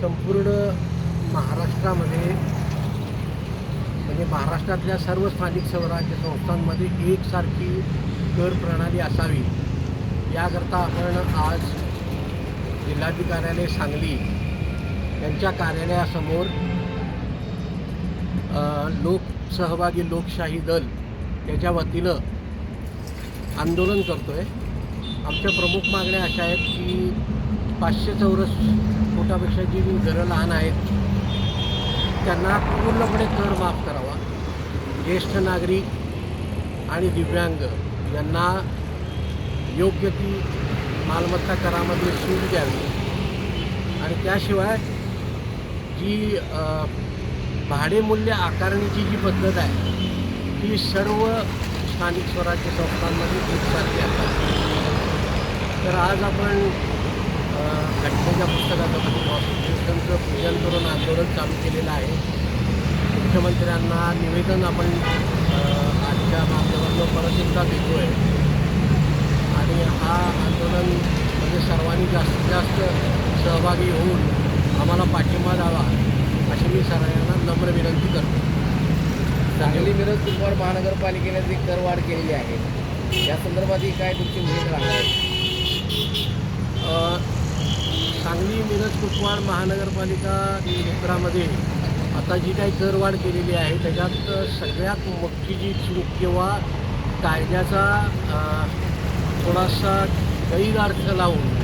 संपूर्ण महाराष्ट्रामध्ये म्हणजे महाराष्ट्रातल्या सर्व स्थानिक स्वराज्य संस्थांमध्ये एकसारखी कर प्रणाली असावी. याकरता आपण आज जिल्हाधिकार्यालय सांगली यांच्या कार्यालयासमोर लोकसहभागी लोकशाही दल याच्या वतीनं आंदोलन करतो आहे आमच्या प्रमुख मागण्या अशा आहेत की पाचशे चौरस फुटापेक्षा जी घरं लहान आहेत त्यांना पूर्णपणे कर माफ करावा. ज्येष्ठ नागरिक आणि दिव्यांग यांना योग्य ती मालमत्ता करामध्ये सूट द्यावी. आणि त्याशिवाय जी भाडेमूल्य आकारणीची जी पद्धत आहे ती सर्व स्थानिक स्वराज्य संस्थांमध्ये चालली आहे. तर आज आपण घटनेच्या पुस्तकाचं म्हणजे पूजन करून आंदोलन चालू केलेलं आहे. मुख्यमंत्र्यांना निवेदन आपण आजच्या माध्यमातून परत एकदा देतो आहे आणि हा आंदोलन म्हणजे सर्वांनी जास्तीत जास्त सहभागी होऊन आम्हाला पाठिंबा द्यावा अशी मी सर्वांना नम्र विनंती करतो. सांगली मिरज कुपवाड महानगरपालिकेने जी करवाढ केलेली आहे या संदर्भातही काय तुमची भूमिका राहणार आहे? सांगली मिरज कुपवाड महानगरपालिका क्षेत्रामध्ये आता जी काही करवाढ केलेली आहे त्याच्यात सगळ्यात मोठी जी चूक किंवा कायद्याचा थोडासा गैरअर्थ लावून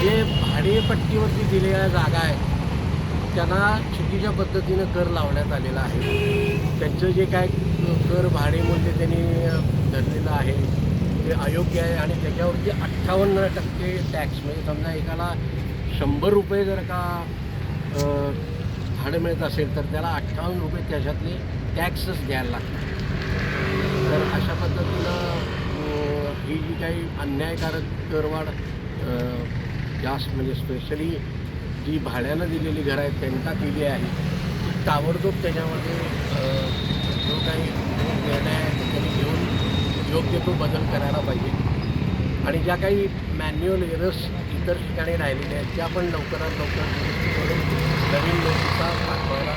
जे भाडेपट्टीवरती दिलेल्या जागा आहेत त्यांना चुकीच्या पद्धतीनं कर लावण्यात आलेला आहे. त्यांचं जे काय कर भाडेमूल्य त्यांनी धरलेलं आहे ते अयोग्य आहे आणि त्याच्यावरती अठ्ठावन्न टक्के टॅक्स म्हणजे समजा एकाला शंभर रुपये जर का भाडं मिळत असेल तर त्याला अठ्ठावन्न रुपये त्याच्यातले टॅक्सच द्यायला लागतात. तर अशा पद्धतीनं ही जी काही अन्यायकारक करवाढ जास्त म्हणजे स्पेशली जी भाड्यानं दिलेली घरं आहेत त्यांना केली आहे ती ताबडतोब त्याच्यामध्ये जो काही निर्णय आहे त्यांनी घेऊन योग्य तो बदल करायला पाहिजे. आणि ज्या काही मॅन्युअल एरर्स इतर ठिकाणी राहिलेल्या आहेत त्या पण लवकरात लवकर करून नवीन नोटिसा पाठवायला